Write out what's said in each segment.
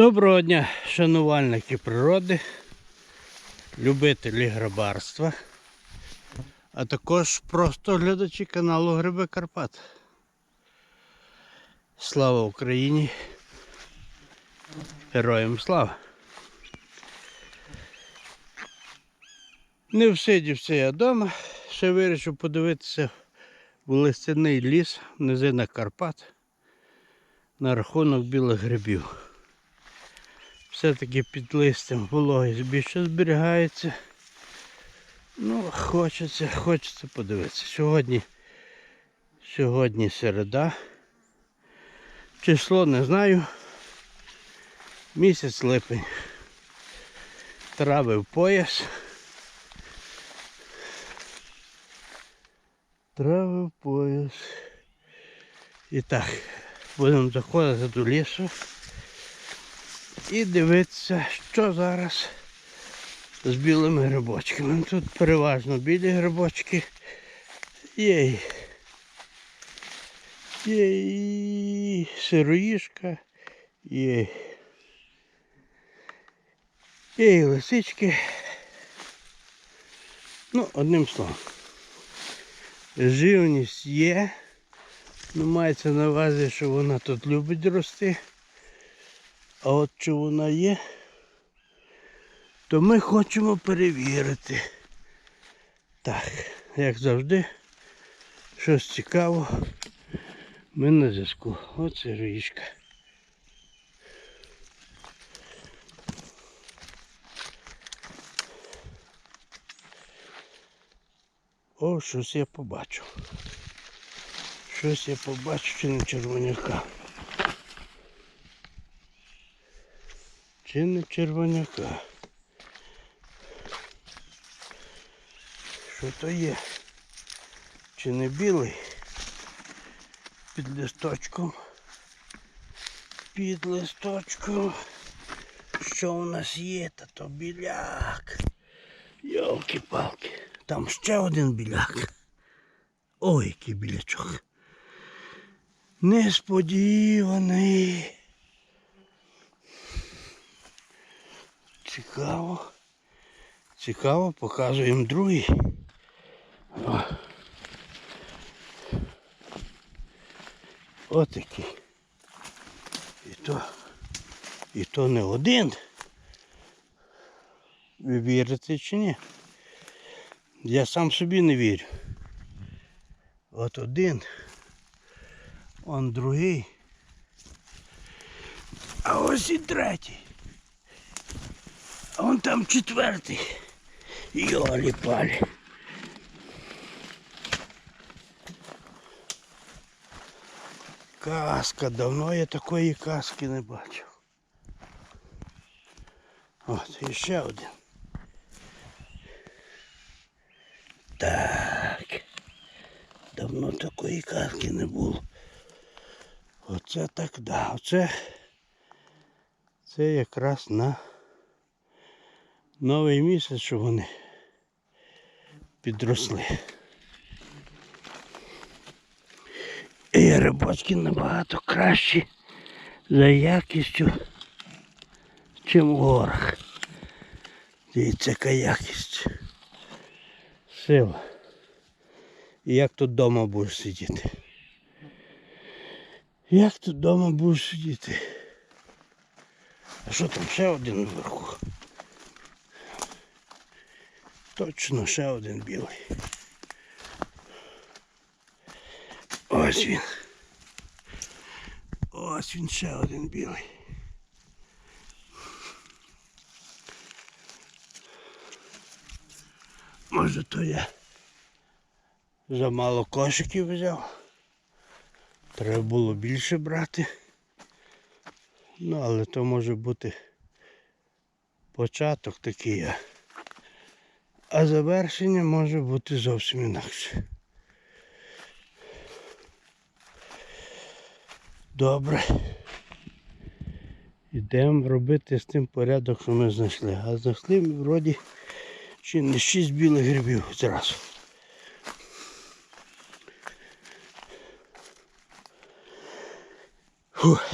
Доброго дня, шанувальники природи, любителі грибарства, а також просто глядачі каналу Гриби Карпат. Слава Україні! Героям слава! Не всидівся я вдома, ще вирішив подивитися в листяний ліс в низинах Карпат на рахунок білих грибів все-таки під листям вологість більше зберігається. Ну, хочеться, хочеться подивитися. Сьогодні, сьогодні середа. Число не знаю. Місяць липень. Трави в пояс. Трави в пояс. І так, будемо заходити до лісу і дивитися, що зараз з білими грибочками. Тут переважно білі грибочки. Є, й- є і сироїшка, є, є і лисички. Ну, одним словом. Живність є. Ну, мається на увазі, що вона тут любить рости. А от чи вона є, то ми хочемо перевірити. Так, як завжди, щось цікаво. Ми на зв'язку. Оце річка. О, щось я побачив. Щось я побачив, чи не червоняка. Чи не червоняка? Що то є? Чи не білий? Під листочком. Під листочком. Що у нас є? Та то біляк. Йолки-палки. Там ще один біляк. Ой, який білячок. Несподіваний. Цікаво. Цікаво, показуємо другий. О. Отакий. І то, і то не один. Ви вірите чи ні? Я сам собі не вірю. От один. Он другий. А ось і третій. А вон там четвертий. Йолі палі. Каска, давно я такої каски не бачив. От, і ще один. Так. Давно такої каски не було. Оце так да. Оце це якраз на новий місяць, що вони підросли. І рибочки набагато кращі за якістю, чим в горах. Дивіться, яка якість. Сила. І як тут вдома будеш сидіти? Як тут вдома будеш сидіти? А що там ще один вверху? Точно ще один білий. Ось він. Ось він ще один білий. Може то я замало кошиків взяв. Треба було більше брати. Ну, але то може бути початок такий. А завершення може бути зовсім інакше. Добре. Йдемо робити з тим порядок, що ми знайшли. А знайшли ми вроді чи не шість білих грибів зразу. Фух.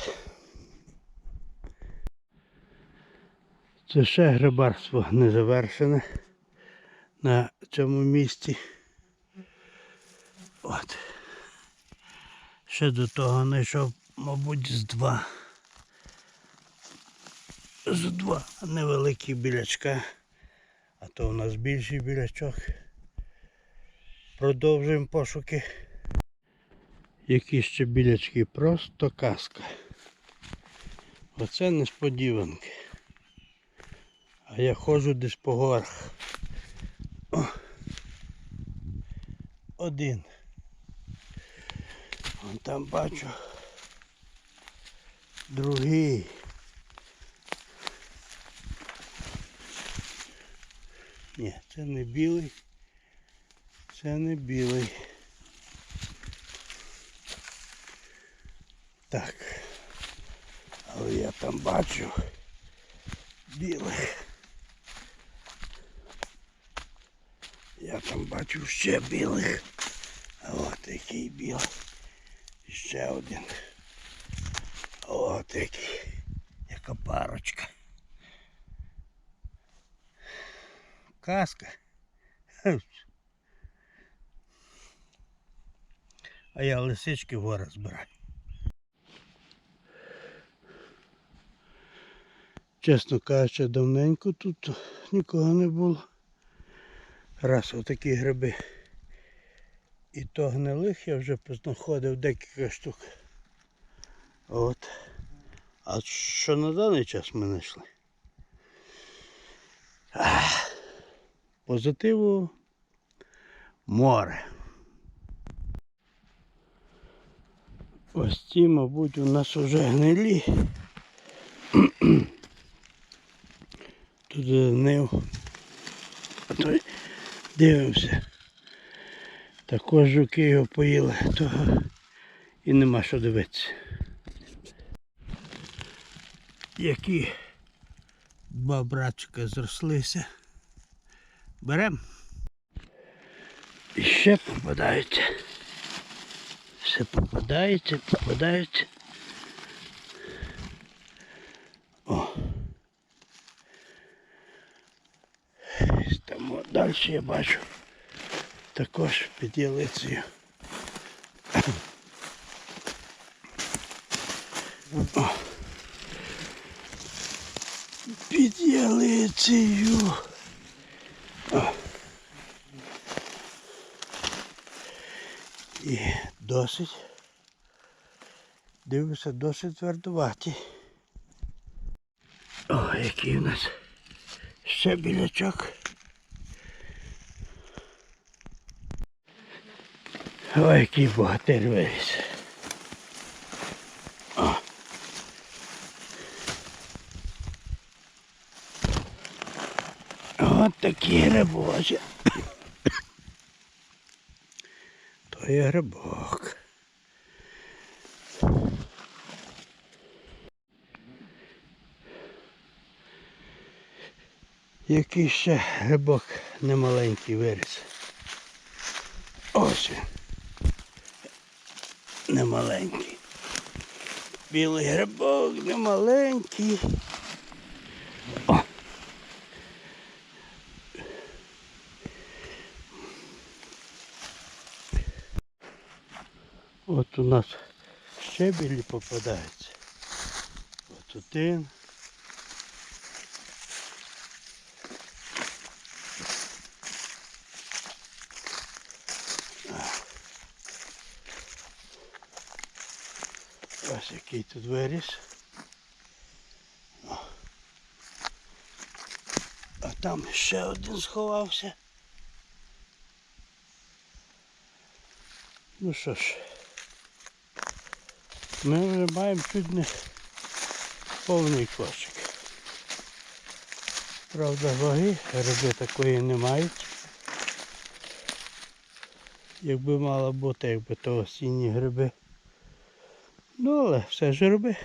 Це ще грибарство не завершене на цьому місці. От. Ще до того знайшов, мабуть, з два. З два невеликі білячка. А то у нас більший білячок. Продовжуємо пошуки. Які ще білячки, просто казка. Оце несподіванки. А я ходжу десь по горах. Один. Вон там бачу. Другий. Ні, це не білий. Це не білий. Так. Але я там бачу білих. Я там бачу ще білих. От який білий. Ще один. От який. Яка парочка. Казка. А я лисички в гори збираю. Чесно кажучи, давненько тут нікого не було. Раз отакі гриби. І то гнилих я вже познаходив декілька штук. От. А що на даний час ми знайшли? Позитиву море. Ось ці, мабуть, у нас вже гнилі. Тут гнив. А то дивимося. Також жуки його поїли, того і нема що дивитися. Які два братчика зрослися. Берем. І ще попадаються. Все попадається, попадається. О. Там от далі я бачу. Також під ялицею. Під ялицею. І досить. Дивлюся, досить твердуваті. О, який у нас ще білячок. Ой, який богатир виріс. От такі грибочі. То є грибок. Який ще грибок немаленький виріс. Ось він. Немаленький. Білий грибок немаленький. О. От у нас ще білі попадаються. От один. Ось який тут виріс. А там ще один сховався. Ну що ж, ми вже маємо чуть не повний кошик. Правда, ваги риби такої не мають. Якби мала бути, якби то осінні гриби. Ну, але все ж риби.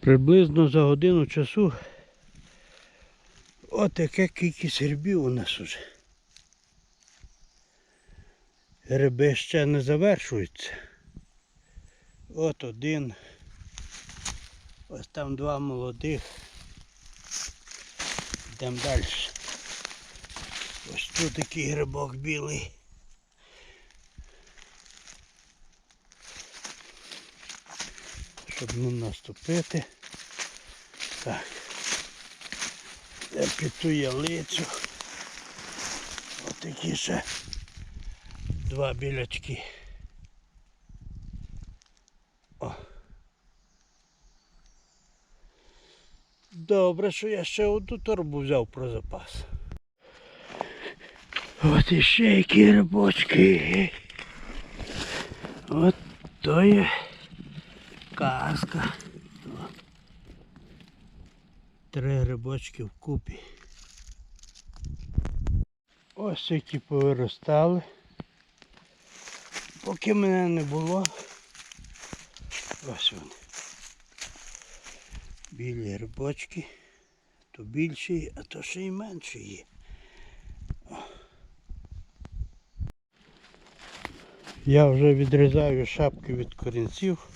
Приблизно за годину часу от яка кількість грибів у нас уже. Гриби ще не завершуються. От один. Ось там два молодих. Йдемо далі. Ось тут такий грибок білий. Щоб не наступити. Так. Я під ту ялицю. Ось такі ще два білячки. О. Добре, що я ще одну торбу взяв про запас. От іще які рибочки. От то є казка. Три грибочки вкупі. Ось які повиростали. Поки мене не було. Ось вони. Білі грибочки. То більші, а то ще й менші є. Я вже відрізаю шапки від корінців.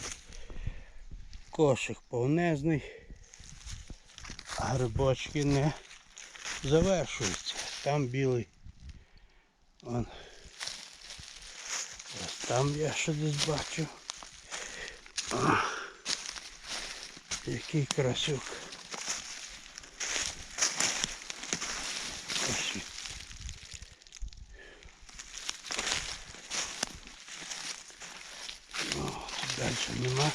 Кошик повнезний, а грибочки не завершуються. Там білий. Вон. Ось там я ще десь бачив. Який красюк. Ось він. О, тут далі нема.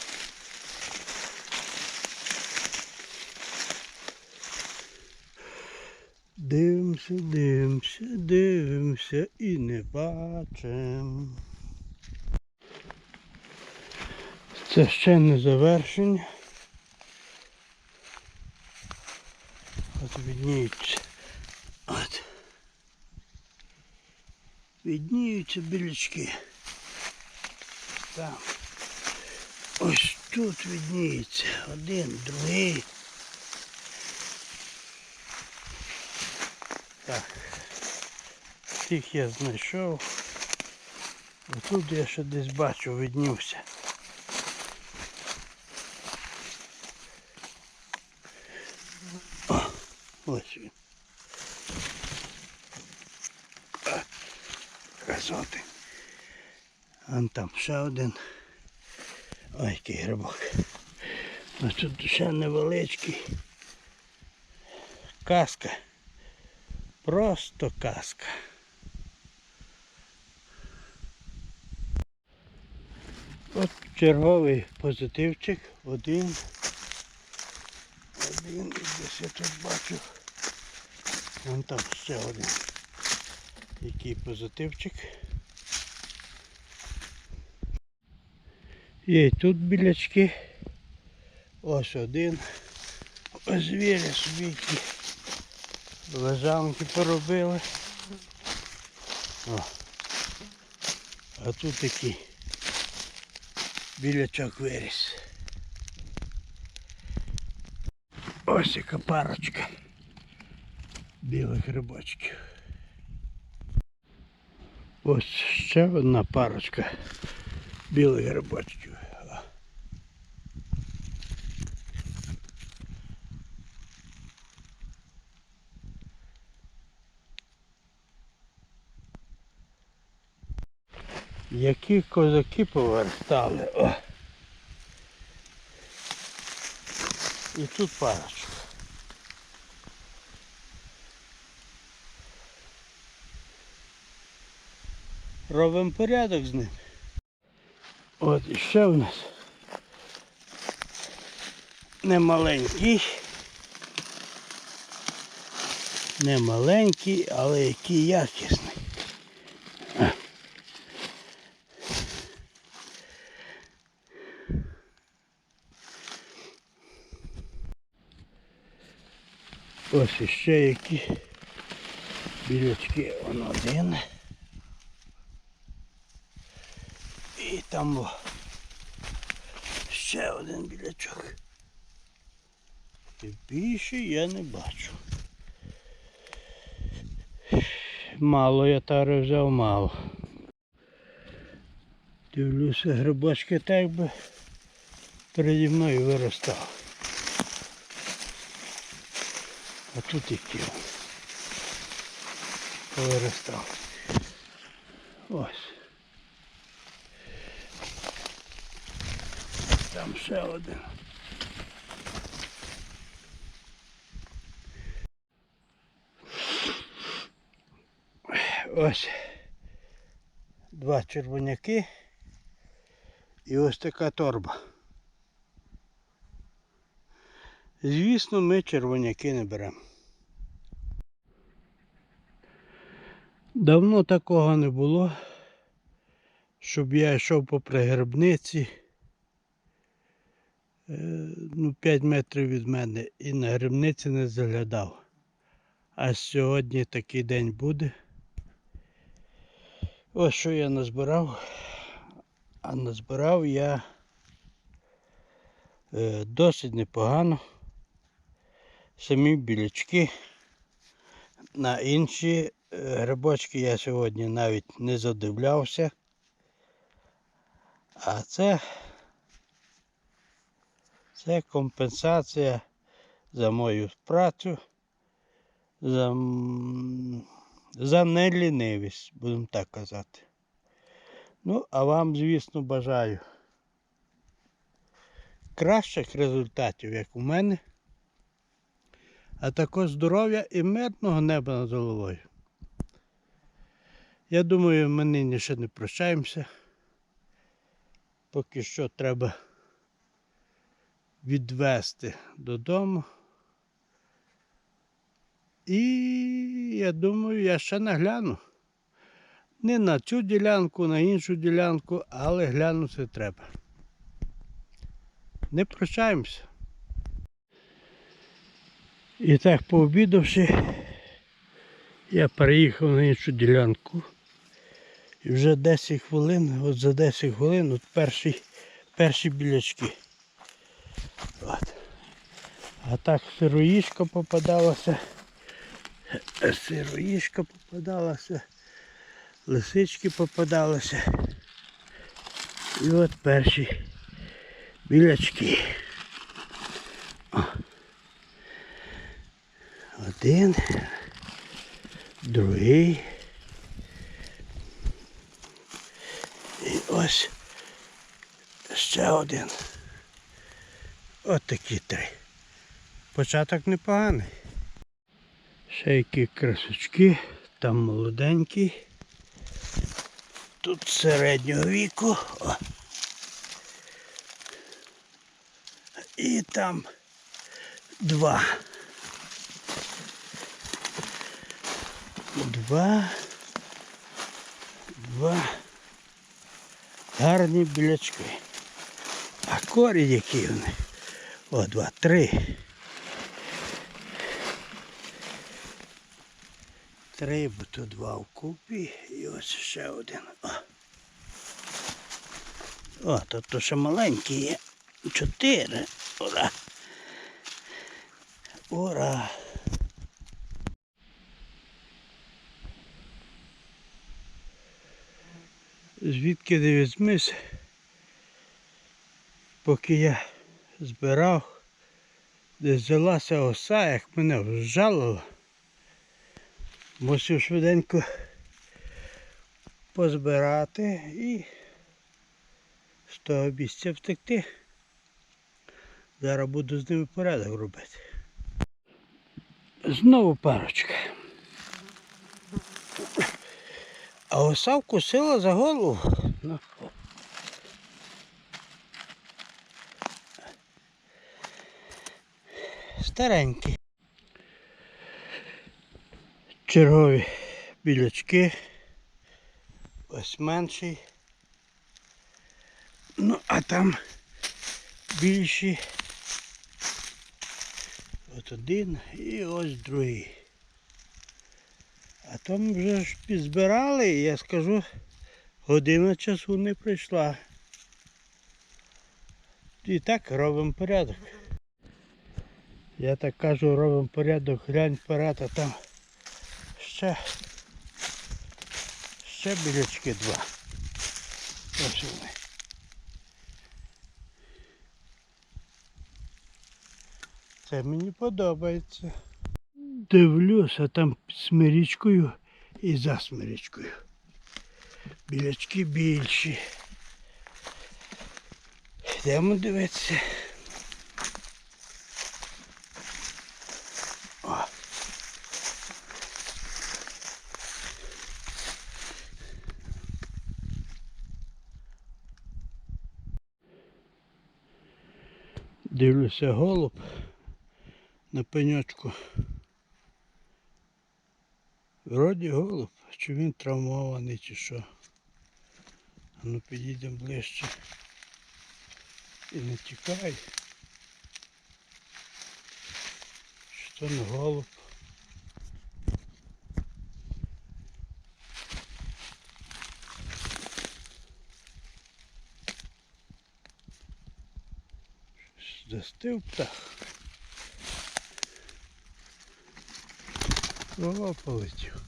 Дивимося, дивимося, і не бачимо. Це ще не завершення. От відніються. От. Відніються білячки. Там. Ось тут відніється. Один, другий. Так. Всіх я знайшов. Отут я ще десь бачу, віднівся. О, ось він. Красоти. Вон там ще один. Ой, який грибок. Тут ще невеличкий. Каска. Просто казка. От черговий позитивчик. Один. Один і десь я тут бачу. Вон там ще один. Який позитивчик. Є і тут білячки. Ось один. Ось звіря собі лежанки поробили. О. А тут такий білячок виріс. Ось яка парочка білих рибочків. Ось ще одна парочка білих грибочків. О. Які козаки повертали. О. І тут парочка. Робимо порядок з ним. От ще у нас немаленький. Не маленький, але який якісний. Ось іще які білячки. Он один. І там ще один білячок. І більше я не бачу. Мало я тари взяв мало. Дивлюся, грибочки так би переді мною виростав. А тут які он. Повиростав. Ось. Там ще один. Ось два червоняки і ось така торба. Звісно, ми червоняки не беремо. Давно такого не було, щоб я йшов попри грибниці е, ну, 5 метрів від мене і на грибниці не заглядав. А сьогодні такий день буде. Ось що я назбирав. А назбирав я е, досить непогано. Самі білячки. На інші е, грибочки я сьогодні навіть не задивлявся. А це, це компенсація за мою працю, за, за нелінивість, будемо так казати. Ну, а вам, звісно, бажаю кращих результатів, як у мене, а також здоров'я і мирного неба над головою. Я думаю, ми нині ще не прощаємося. Поки що треба відвести додому. І я думаю, я ще нагляну. Не на цю ділянку, на іншу ділянку, але глянути треба. Не прощаємося. І так, пообідавши, я переїхав на іншу ділянку. І вже 10 хвилин, от за 10 хвилин от перші, перші білячки. От. А так сироїшка попадалася. Сироїшка попадалася лисички попадалися. І от перші білячки. Один, другий. І ось ще один. От такі три. Початок непоганий. Ще які красочки, там молоденькі. Тут середнього віку. О. І там два. Два. Два. Гарні білячки. А корі які вони? О, два, три. Три, бо то два вкупі і ось ще один. О, О то, то ще маленькі є. Чотири. Ура. Ура. Звідки не візьмись, поки я збирав, десь взялася оса, як мене вжалило. Мусив швиденько позбирати і з того місця втекти. Зараз буду з ними порядок робити. Знову парочка. А оса вкусила за голову. Ну. Старенькі. Чергові білячки. Ось менший. Ну, а там більші. От один і ось другий. А там вже ж підзбирали, і я скажу, година часу не прийшла. І так робимо порядок. Я так кажу, робимо порядок, глянь вперед, а там ще, ще білячки два. Ось вони. Це мені подобається. Дивлюсь, а там під смирічкою і за смирічкою. Білячки більші. Йдемо дивитися. О. Дивлюся голуб на пеньочку. Вроді голуб, чи він травмований, чи що. Ну підійдемо ближче. І не тікай. То не голуб. Застив птах. О, полетів.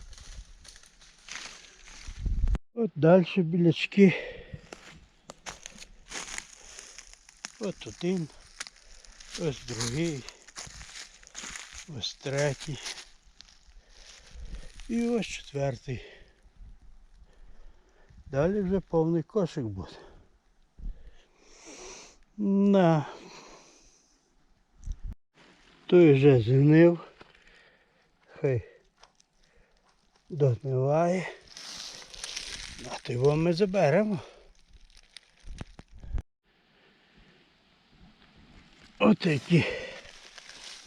От далі білячки. От один, ось другий, ось третій. І ось четвертий. Далі вже повний кошик буде. На. Той вже згнив. Хай догниває. А то ми заберемо. От які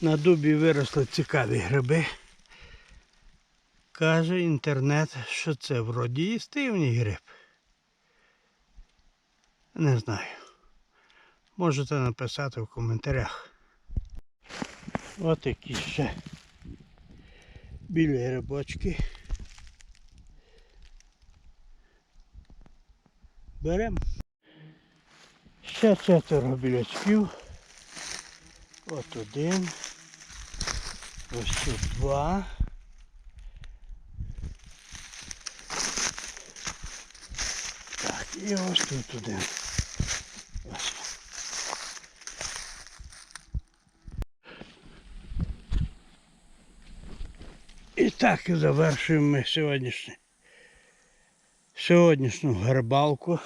на дубі виросли цікаві гриби. Каже інтернет, що це вроді їстивний гриб. Не знаю. Можете написати в коментарях. От які ще білі грибочки. Беремо. Ще четверо білячків. От один. Ось тут два. Так, і ось тут один. Ось. І так завершуємо ми сьогоднішнє. Сьогоднішню грибалку.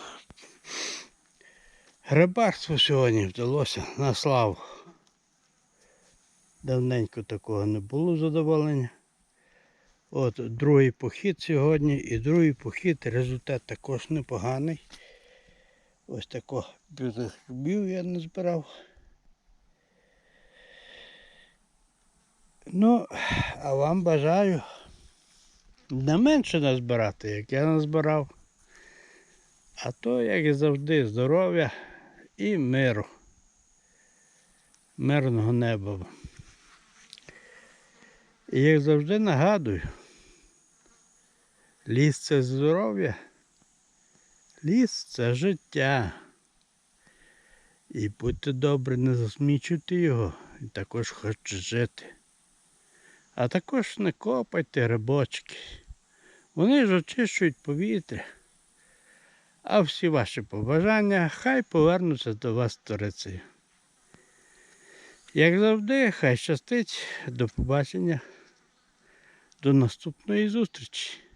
Грибарство сьогодні вдалося на славу. Давненько такого не було задоволення. От другий похід сьогодні і другий похід, результат також непоганий. Ось такого білих грибів я не збирав. Ну, а вам бажаю не менше назбирати, як я назбирав. А то, як і завжди, здоров'я і миру. Мирного неба. І як завжди нагадую, ліс це здоров'я, ліс це життя. І будьте добрі, не засмічуйте його, і також хоче жити. А також не копайте рибочки. Вони ж очищують повітря. А всі ваші побажання хай повернуться до вас сторицею. Як завжди, хай щастить. До побачення. До наступної зустрічі.